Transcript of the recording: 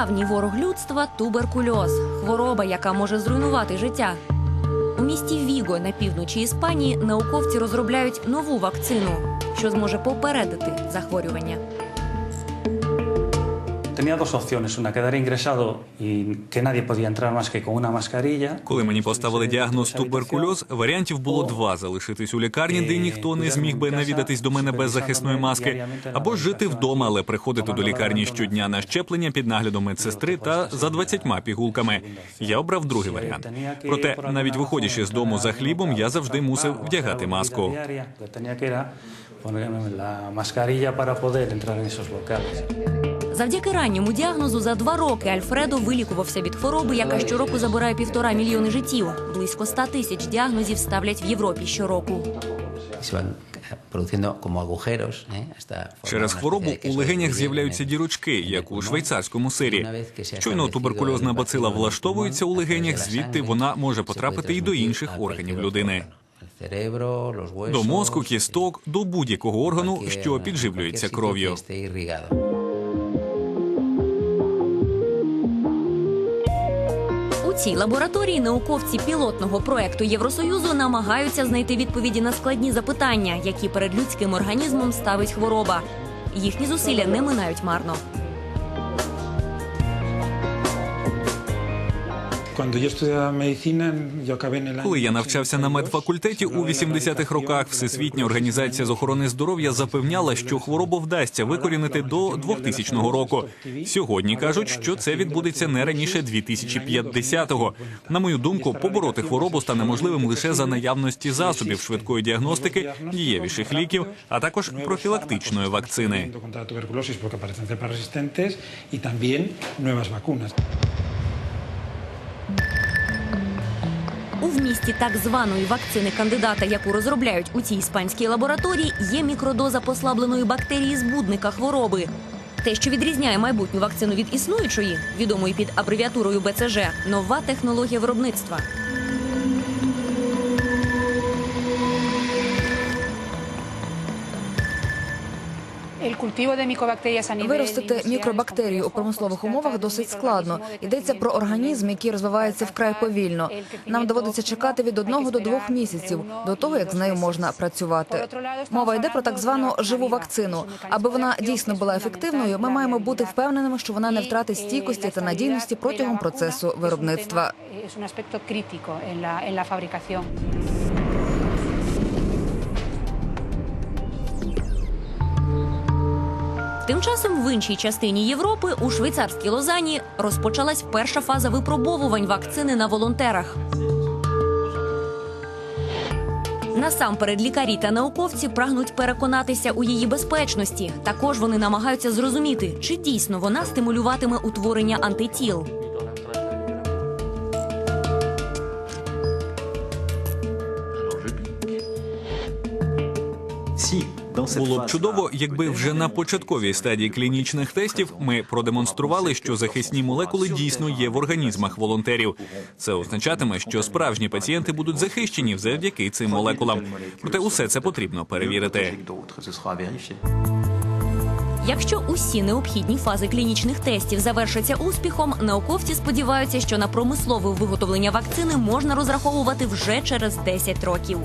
давній ворог людства туберкульоз хвороба, яка може зруйнувати життя. У місті Віго на півночі Іспанії науковці розробляють нову вакцину, що зможе попередити захворювання. Tenía dos opciones, una quedar ingresado y que nadie podía entrar más que con una mascarilla. Коли мені поставили діагноз туберкульоз, варіантів було два: залишитись у лікарні, де ніхто не зміг би навідатись до мене без захисної маски, або жити вдома, але приходити до лікарні щодня на щеплення під наглядом медсестри та за 20 пігулками. Я обрав другий варіант. Проте, навіть виходячи з дому за хлібом, я завжди мусив вдягати маску. Ponerme la mascarilla para poder entrar en esos locales. Завдяки ранньому діагнозу за два роки Альфредо вилікувався від хвороби, яка щороку забирає півтора мільйони життів. Близько ста тисяч діагнозів ставлять в Європі щороку. Через хворобу у легенях з'являються дірочки, як у швейцарському сирі. Щойно туберкульозна бацила влаштовується у легенях, звідти вона може потрапити і до інших органів людини. До мозку, кісток, до будь-якого органу, що підживлюється кров'ю. Цій лабораторії науковці пілотного проекту Євросоюзу намагаються знайти відповіді на складні запитання, які перед людським організмом ставить хвороба. Їхні зусилля не минають марно. Коли я навчався на медфакультеті у 80-х роках, Всесвітня організація з охорони здоров'я запевняла, що хворобу вдасться викорінити до 2000 року. Сьогодні кажуть, що це відбудеться не раніше 2050-го. На мою думку, побороти хворобу стане можливим лише за наявності засобів швидкої діагностики, дієвіших ліків, а також профілактичної вакцини. У вмісті так званої вакцини кандидата, яку розробляють у цій іспанській лабораторії, є мікродоза послабленої бактерії збудника хвороби. Те, що відрізняє майбутню вакцину від існуючої, відомої під абревіатурою БЦЖ, нова технологія виробництва. Виростити мікробактерії у промислових умовах досить складно. Йдеться про організм, який розвивається вкрай повільно. Нам доводиться чекати від одного до двох місяців до того, як з нею можна працювати. Мова йде про так звану живу вакцину. Аби вона дійсно була ефективною, ми маємо бути впевненими, що вона не втратить стійкості та надійності протягом процесу виробництва. Тим часом в іншій частині Європи, у швейцарській Лозані, розпочалась перша фаза випробовувань вакцини на волонтерах. Насамперед лікарі та науковці прагнуть переконатися у її безпечності. Також вони намагаються зрозуміти, чи дійсно вона стимулюватиме утворення антитіл. Було б чудово, якби вже на початковій стадії клінічних тестів ми продемонстрували, що захисні молекули дійсно є в організмах волонтерів. Це означатиме, що справжні пацієнти будуть захищені завдяки цим молекулам. Проте усе це потрібно перевірити. Якщо усі необхідні фази клінічних тестів завершаться успіхом, науковці сподіваються, що на промислове виготовлення вакцини можна розраховувати вже через 10 років.